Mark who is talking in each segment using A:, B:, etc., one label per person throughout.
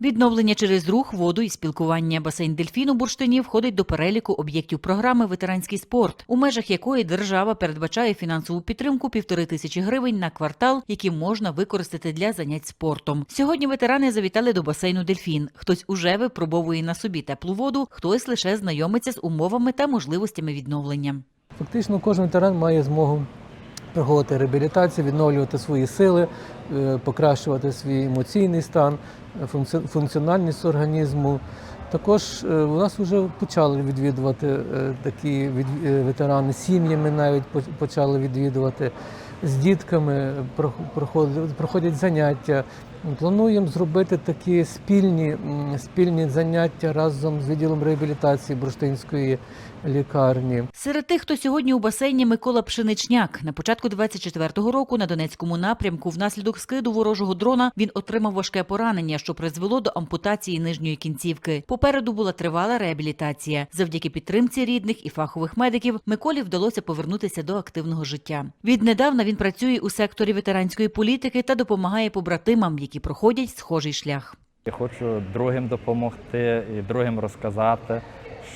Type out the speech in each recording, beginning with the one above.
A: Відновлення через рух, воду і спілкування. Басейн дельфін у Бурштині входить до переліку об'єктів програми Ветеранський спорт, у межах якої держава передбачає фінансову підтримку півтори тисячі гривень на квартал, які можна використати для занять спортом. Сьогодні ветерани завітали до басейну дельфін. Хтось уже випробовує на собі теплу воду, хтось лише знайомиться з умовами та можливостями відновлення.
B: Фактично кожен ветеран має змогу проходити реабілітацію, відновлювати свої сили, е, покращувати свій емоційний стан, функціональність організму. Також е, у нас вже почали відвідувати е, такі ветерани, сім'ями навіть почали відвідувати, з дітками про- проходять, проходять заняття. Плануємо зробити такі спільні, спільні заняття разом з відділом реабілітації Бурштинської лікарні.
A: Серед тих, хто сьогодні у басейні Микола Пшеничняк. На початку 24-го року на Донецькому напрямку внаслідок скиду ворожого дрона він отримав важке поранення, що призвело до ампутації нижньої кінцівки. Попереду була тривала реабілітація. Завдяки підтримці рідних і фахових медиків Миколі вдалося повернутися до активного життя. Віднедавна він працює у секторі ветеранської політики та допомагає побратимам, які проходять схожий шлях.
C: Я хочу другим допомогти і другим розказати,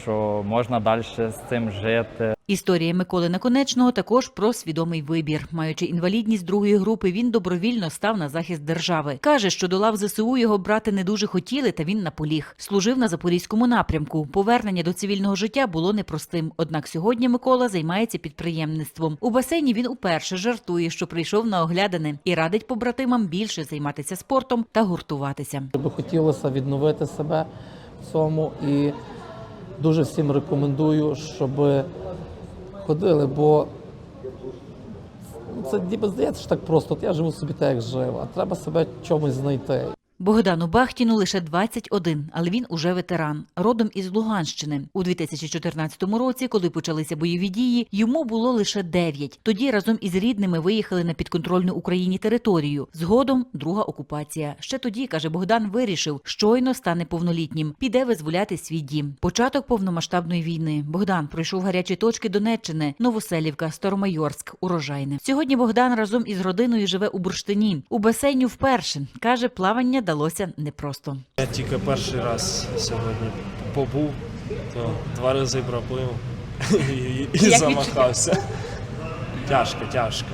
C: що можна далі з цим жити.
A: Історія Миколи Наконечного також про свідомий вибір. Маючи інвалідність другої групи, він добровільно став на захист держави. Каже, що до лав ЗСУ його брати не дуже хотіли, та він наполіг. Служив на запорізькому напрямку. Повернення до цивільного життя було непростим. Однак сьогодні Микола займається підприємництвом. У басейні він уперше жартує, що прийшов на оглядини і радить побратимам більше займатися спортом та гуртуватися.
D: Би хотілося відновити себе в цьому і дуже всім рекомендую, щоб ходили, бо це ніби здається, так просто. От я живу собі так, як жив, а треба себе чомусь знайти.
A: Богдану Бахтіну лише 21, але він уже ветеран, родом із Луганщини. У 2014 році, коли почалися бойові дії, йому було лише 9. Тоді разом із рідними виїхали на підконтрольну Україні територію. Згодом друга окупація. Ще тоді, каже Богдан, вирішив, щойно стане повнолітнім, піде визволяти свій дім. Початок повномасштабної війни. Богдан пройшов гарячі точки Донеччини, Новоселівка, Старомайорськ, Урожайне. Сьогодні Богдан разом із родиною живе у Бурштині. У басейні вперше каже, плавання далося непросто.
E: Я тільки перший раз сьогодні побув, то два рази проплив і, і замахався. Тяжко, тяжко.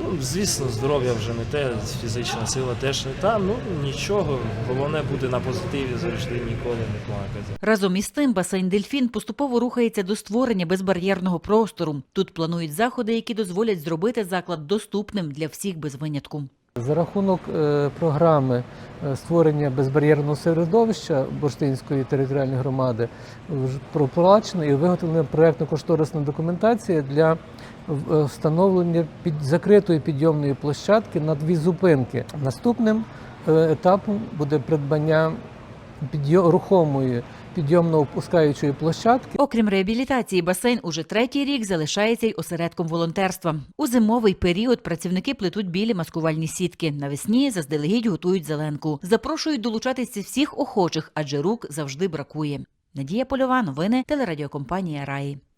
E: Ну, звісно, здоров'я вже не те, фізична сила теж не та. Ну нічого. Головне бути на позитиві завжди ніколи не плакати.
A: Разом із тим, басейн Дельфін поступово рухається до створення безбар'єрного простору. Тут планують заходи, які дозволять зробити заклад доступним для всіх без винятку.
B: За рахунок е, програми е, створення безбар'єрного середовища Бурштинської територіальної громади проплачена і виготовлена проєктно-кошторисна документація для е, встановлення під закритої підйомної площадки на дві зупинки. Наступним етапом буде придбання підйо- рухомої підйомно-опускаючої площадки.
A: Окрім реабілітації, басейн уже третій рік залишається й осередком волонтерства. У зимовий період працівники плетуть білі маскувальні сітки. Навесні заздалегідь готують зеленку. Запрошують долучатися всіх охочих, адже рук завжди бракує. Надія Польова, новини, телерадіокомпанія Раї.